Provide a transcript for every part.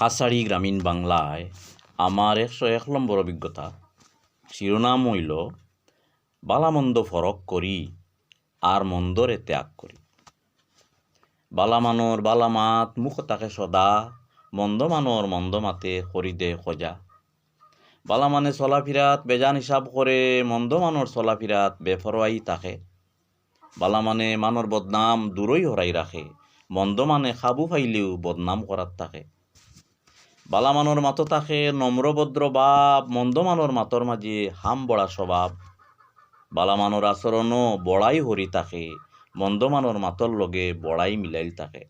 কাছাড়ি গ্রামীণ বাংলায় আমার একশো এক নম্বর অভিজ্ঞতা। শিরোনাম হইল, বালামন্দ ফরক করি, আর মন্দরে ত্যাগ করি। বালামানোর বালামাত মুখ তাকে সদা মন্দ মানোর মন্দ মাতে করিদে খোঁজা। বালামানে চলাফিরাত বেজান হিসাব করে মন্দ মানোর চলাফিরাত বেফরওয়াই তাকে। বালামানে মানোর বদনাম দূরই হরাই রাখে, মন্দমানে খাবু ফাইলেও বদনাম করার থাকে বালামানোর মাতো থাকে নম্রভদ্র বাপ মন্দ মানোর মাতর মাঝে হাম বড়া স্বভাব। বালামানোর আচরণও বড়াই হরি থাকে মন্দ মানোর মাতর লগে বড়াই মিলাইল থাকে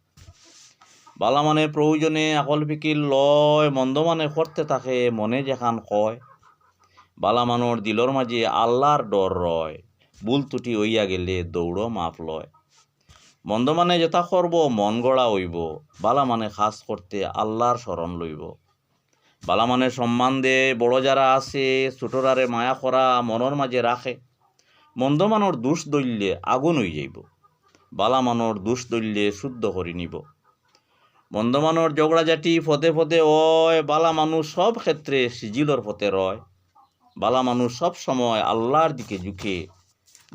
বালামানে প্রয়োজনে আকল ফিকির লয় মন্দ মানে করতে থাকে মনে যেখান কয়। বালামানোর দিলর মাঝে আল্লাহর ডর রয় বুল তুটি হইয়া গেলে দৌড় মাপ লয়। মন্দ মানে যেটা করব, মন গড়া হইব। বালা মানে খাস করতে আল্লাহর স্মরণ লইব। বালা মানে সম্মান দে, বড় যারা আছে, ছোটরারে মায়া করা, মনের মাঝে রাখে। মন্দ মানোর দুষ দইলে আগুন হয়ে যাইব। বালা মানোর দুষ দইলে শুদ্ধ করে নিব। মন্দ মানোর ঝগড়াঝাটি ফতে ফতে অয় বালা মানুষ সব ক্ষেত্রে সিজিলর ফতে রয়। বালা মানুষ সব সময় আল্লাহর দিকে ঝুঁকে,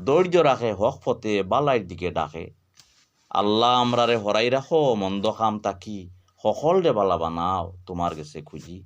ধৈর্য রাখে, হক ফতে বালাইর দিকে ডাকে। আল্লাহ আমরারে হরাই রাখো মন্দ কাম তাকি সকল রে বালা বানাও তোমার গেছে খুঁজি।